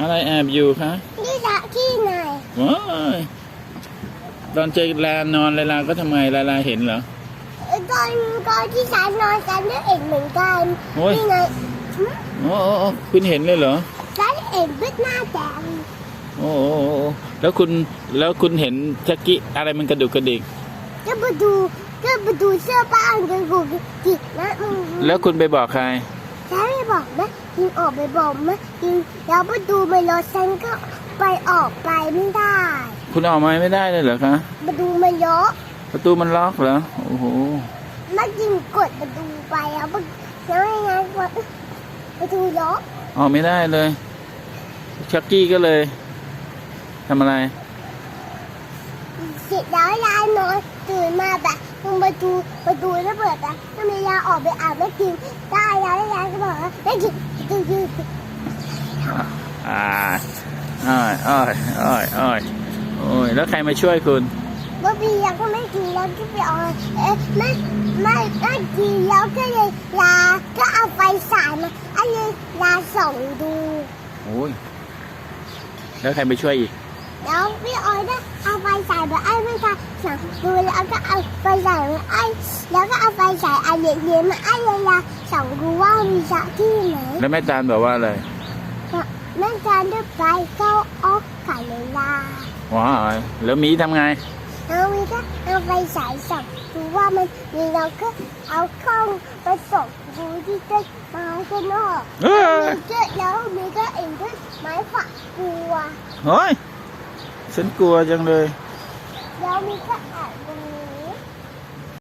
อะไรแอบอยู่คะนี่ละที่ไหนว้ายตอนเจลานอนลาลาก็ทำไมลาลาเห็นเหรอตอนตอนที่ฉันนอนฉันก็เห็นเหมือนกันโอ้ยนี่ไงหึโอ้โอ้โอ้คุณเห็นเลยเหรอฉันเห็นเป็นหน้าแดงโอ้โอ้โอ้โอ้แล้วคุณแล้วคุณเห็นแจ็กกี้อะไรมันกระดุกกระดิกก็มาดูก็มาดูเสื้อผ้ากันกูจิกนะอืมแล้วคุณไปบอกใคร ฉันไม่บอกนะยิงออกไปบอกนะยิงแล้วมาดูไม่รถฉันก็ไปออกไปไม่ได้คุณออกมาไม่ได้เลยเหรอคะมาดูมันเยอะประตูมันล็อกเหรอโอ้โหมายิงกดมาดูไปแล้วมันแล้วยังไงวะมาดูเยอะออกไม่ได้เลยชักกี้ก็เลยทำอะไรเสร็จแล้วยายนอนตื่นมาแบบมึงมาดูมาดูแล้วเปิดแบบถ้ามียาออกไปอาบไม่กินได้แล้วยายก็บอกว่าไม่กินดูดู อ่าอ้อยอ้อยอ้อยอ้อยโอ้ยแล้วใครมาช่วยคุณว่าบียาก็ไม่กินแล้วก็ไปเอาเอ๊ะไม่ไม่ไม่กินแล้วก็เลยยาก็เอาไฟสายมาอันนี้ยาส่องดูโอ้ยแล้วใครไปช่วยอีกแล้วพี่ออยก็เอาไฟฉายมาไอ้ไม่ค่ะสั่งดูแล้วก็เอาไฟฉายมาไอ้แล้วก็เอาไฟฉายอันเย็นๆมาไอ้เลยละส่องดูว่ามีสระที่ไหนแล้วแม่ตาลบอกว่าอะไร แม่จานด้วยไฟเข้าออกไก่เลยล่ะว้ายแล้วหมีทำไงแล้วมีก็เอาไฟฉายส่องดูว่ามันมีเราก็เอาข้องไปส่องดูที่ต้นไม้ข้างนอกเอ้ยมีก็แล้วมีก็เองต้นไม้ฝักบัวเฮ้ยฉันกลัวจังเลยแล้วมีก็แอบ